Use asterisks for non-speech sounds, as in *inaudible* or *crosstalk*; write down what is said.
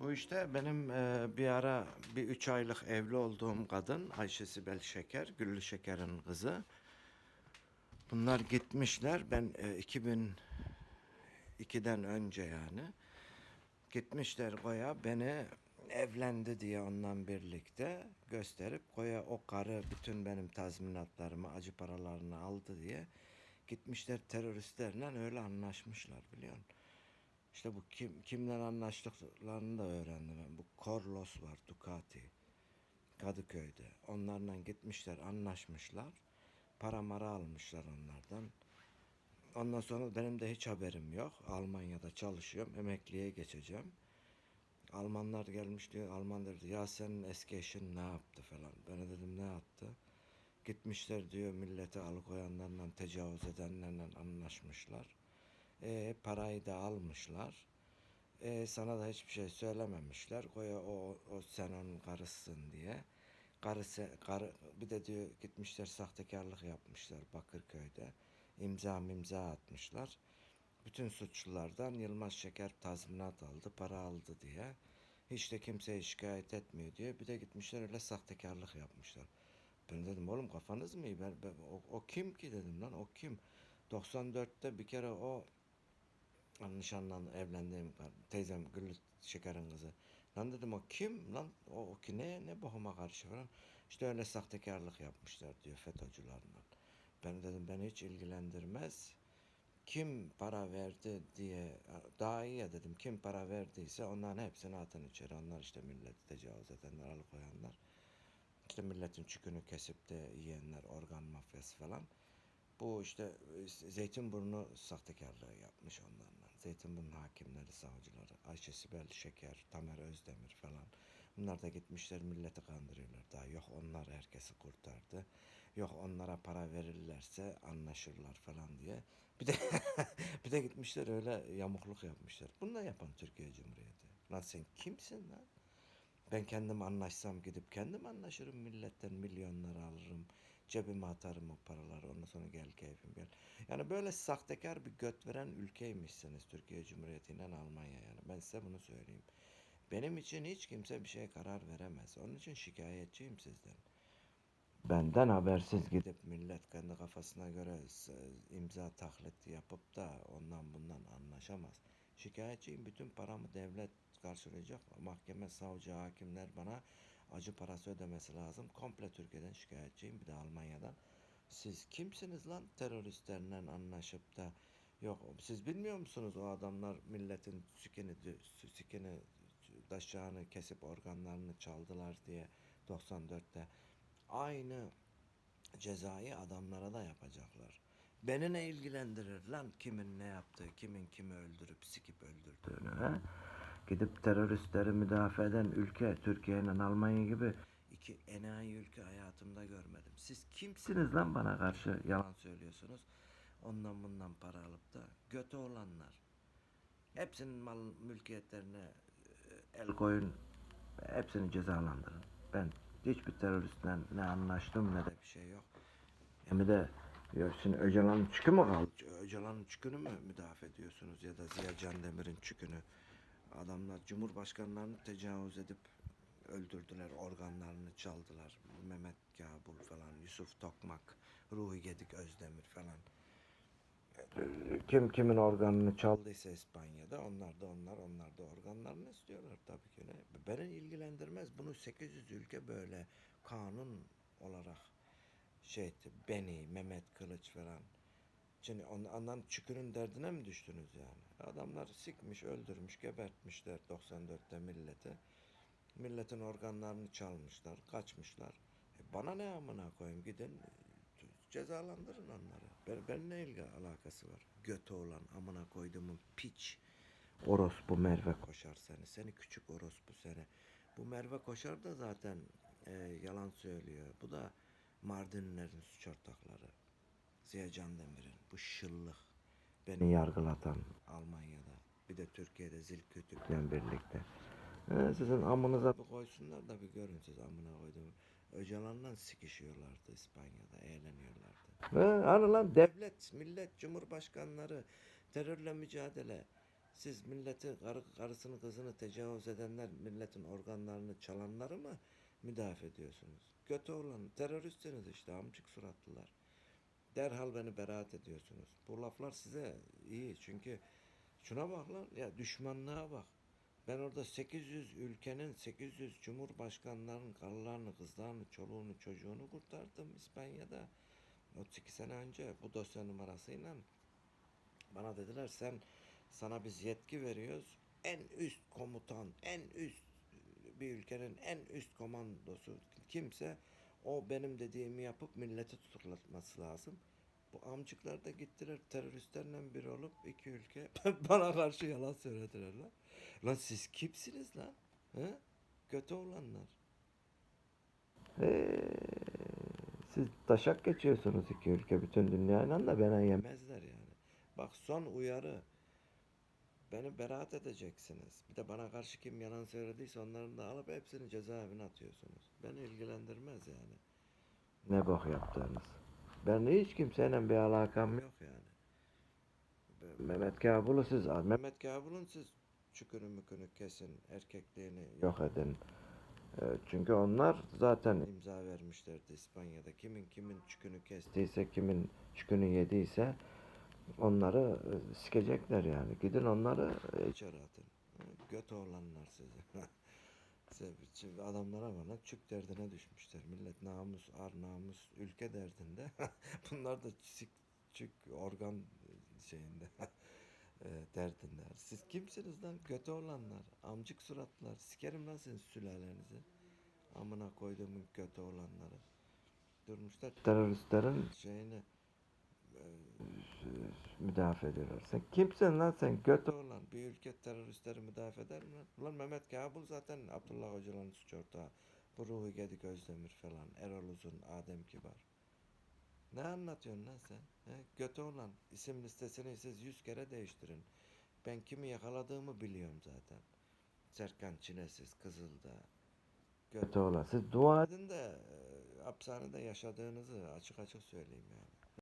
Bu işte benim e, bir ara bir üç aylık evli olduğum kadın Ayşe Sibel Şeker, Güllü Şeker'in kızı. Bunlar gitmişler. Ben e, 2002'den önce yani gitmişler Goya beni evlendi diye ondan birlikte gösterip Goya o karı bütün benim tazminatlarımı, acı paralarını aldı diye gitmişler teröristlerle öyle anlaşmışlar biliyor musun? İşte bu kim kimler anlaştıklarını da öğrendim ben. Bu Corlos var, Ducati. Kadıköy'de. Onlarla gitmişler, anlaşmışlar. Para mara almışlar onlardan. Ondan sonra benim de hiç haberim yok. Almanya'da çalışıyorum. Emekliye geçeceğim. Almanlar gelmiş diyor. Alman dedi ya senin eski eşin ne yaptı falan. Ben de dedim ne yaptı? Gitmişler diyor millete alıkoyanlarla tecavüz edenlerle anlaşmışlar. E, parayı da almışlar. E, sana da hiçbir şey söylememişler. Koya o, o sen onun karısısın diye. Karısı, karı, bir de diyor gitmişler sahtekarlık yapmışlar Bakırköy'de. İmza imza atmışlar. Bütün suçlulardan Yılmaz Şeker tazminat aldı, para aldı diye. Hiç de kimseye şikayet etmiyor diye. Bir de gitmişler öyle sahtekarlık yapmışlar. Ben dedim oğlum kafanız mı iyi? Ben, ben- o, o kim ki dedim lan o kim? 94'te bir kere o nişanlan evlendiğim teyzem Güllü Şeker'in kızı. Lan dedim o kim lan o, o ki ne ne bohuma karşı falan. İşte öyle sahtekarlık yapmışlar diyor FETÖ'cülerle. Ben dedim beni hiç ilgilendirmez. Kim para verdi diye daha iyi ya dedim kim para verdiyse onların hepsini atın içeri. Onlar işte milleti tecavüz edenler, alıkoyanlar. İşte milletin çükünü kesip de yiyenler, organ mafyası falan. Bu işte e, Zeytinburnu sahtekarlığı yapmış onlarla. Zeytinburnu hakimleri, savcıları, Ayşe Sibel Şeker, Tamer Özdemir falan. Bunlar da gitmişler milleti kandırıyorlar. Daha yok onlar herkesi kurtardı. Yok onlara para verirlerse anlaşırlar falan diye. Bir de *laughs* bir de gitmişler öyle yamukluk yapmışlar. Bunu da yapan Türkiye Cumhuriyeti. Lan sen kimsin lan? Ben kendim anlaşsam gidip kendim anlaşırım milletten milyonları alırım. Cebime atarım o paraları ondan sonra gel keyfim gel. Yani böyle sahtekar bir göt veren ülkeymişsiniz Türkiye Cumhuriyeti ile Almanya yani. Ben size bunu söyleyeyim. Benim için hiç kimse bir şeye karar veremez. Onun için şikayetçiyim sizden. Benden habersiz gidip millet kendi kafasına göre imza taklidi yapıp da ondan bundan anlaşamaz. Şikayetçiyim. Bütün paramı devlet karşılayacak. Mahkeme, savcı, hakimler bana acı parası ödemesi lazım. Komple Türkiye'den şikayetçiyim. Bir de Almanya'dan. Siz kimsiniz lan teröristlerle anlaşıp da yok siz bilmiyor musunuz o adamlar milletin sikini sikini daşağını kesip organlarını çaldılar diye 94'te aynı cezayı adamlara da yapacaklar. Beni ne ilgilendirir lan kimin ne yaptığı, kimin kimi öldürüp sikip öldürdüğünü ha? Gidip teröristleri müdafaa eden ülke Türkiye'nin Almanya gibi iki enayi ülke hayatımda görmedim. Siz kimsiniz lan bana karşı yalan söylüyorsunuz? Ondan bundan para alıp da götü olanlar. Hepsinin mal mülkiyetlerine e, el koyun. Hepsini cezalandırın. Ben hiçbir teröristle ne anlaştım ne de bir şey yok. Hem de ya şimdi Öcalan'ın çükü mü kaldı? Öcalan'ın çükünü mü müdafaa ediyorsunuz ya da Ziya Candemir'in çükünü? Adamlar Cumhurbaşkanlarını tecavüz edip öldürdüler, organlarını çaldılar. Mehmet Kabul falan, Yusuf Tokmak, Ruhi Gedik Özdemir falan. Kim kimin organını çaldıysa İspanya'da onlar da onlar onlar da organlarını istiyorlar tabii ki. Ne? Beni ilgilendirmez. Bunu 800 ülke böyle kanun olarak şey etti. Beni, Mehmet Kılıç falan. Şimdi on- ondan çükünün derdine mi düştünüz yani? Adamlar sikmiş, öldürmüş, gebertmişler 94'te milleti. Milletin organlarını çalmışlar, kaçmışlar. E bana ne amına koyayım gidin e, cezalandırın onları. Ben, ben ne ilgi alakası var? Götü olan amına koyduğumun piç. Orospu Merve koşar seni. Seni küçük orospu seni. Bu Merve koşar da zaten e, yalan söylüyor. Bu da Mardinlerin suç ortakları. Ziya Candemir'in bu şıllık beni yargılatan Almanya'da bir de Türkiye'de zil kütükle birlikte. He, sizin amınıza bir koysunlar da bir görün siz amına koyduğum. Öcalan'la sikişiyorlardı İspanya'da, eğleniyorlardı. He, hani lan devlet, millet, cumhurbaşkanları, terörle mücadele. Siz milleti karı, karısını kızını tecavüz edenler milletin organlarını çalanları mı müdafaa ediyorsunuz? Kötü olan teröristsiniz işte amcık suratlılar. Derhal beni beraat ediyorsunuz. Bu laflar size iyi çünkü şuna bak lan ya düşmanlığa bak. Ben orada 800 ülkenin 800 cumhurbaşkanlarının karılarını, kızlarını, çoluğunu, çocuğunu kurtardım İspanya'da. 32 sene önce bu dosya numarasıyla bana dediler sen sana biz yetki veriyoruz. En üst komutan, en üst bir ülkenin en üst komandosu kimse o benim dediğimi yapıp milleti tutuklatması lazım. Bu amcıklar da gittiler teröristlerle bir olup iki ülke *laughs* bana karşı yalan söylediler lan. Lan siz kimsiniz lan? He? Kötü olanlar. Ee, siz taşak geçiyorsunuz iki ülke bütün dünyayla da bana yemezler yani. Bak son uyarı. Beni beraat edeceksiniz. Bir de bana karşı kim yalan söylediyse onların da alıp hepsini cezaevine atıyorsunuz. Beni ilgilendirmez yani. Ne bok yaptığınız. Ben hiç kimseyle bir alakam yok yani. Mehmet Kabul'u siz al. Mehmet Kabul'un siz çükünü mükünü kesin, erkekliğini yok edin. Ee, Çünkü onlar zaten imza vermişlerdi İspanya'da. Kimin kimin çükünü kestiyse, kimin çükünü yediyse onları e, sikecekler yani. Gidin onları e, içeri atın. Göt oğlanlar sizi. *laughs* Adamlara bana çük derdine düşmüşler. Millet namus, ar namus, ülke derdinde. *laughs* Bunlar da sik, çük organ şeyinde. *laughs* e, derdinde. Siz kimsiniz lan? Kötü olanlar. Amcık suratlar. Sikerim lan sizin sülalenizi. Amına koyduğumun kötü olanları. Durmuşlar teröristlerin şeyini müdafaa ediyorlar. Sen kimsin lan sen kötü olan? Bir ülke teröristleri müdafaa eder mi lan? Mehmet Kabul zaten Abdullah Öcalan'ın suç ortağı. Bu Ruhi Gedik Özdemir falan. Erol Uzun, Adem Kibar. Ne anlatıyorsun lan sen? He? Götü olan isim listesini siz yüz kere değiştirin. Ben kimi yakaladığımı biliyorum zaten. Serkan Çilesiz, Kızıl'da. Götü olan. Siz dua edin de e, hapishanede yaşadığınızı açık açık söyleyeyim yani.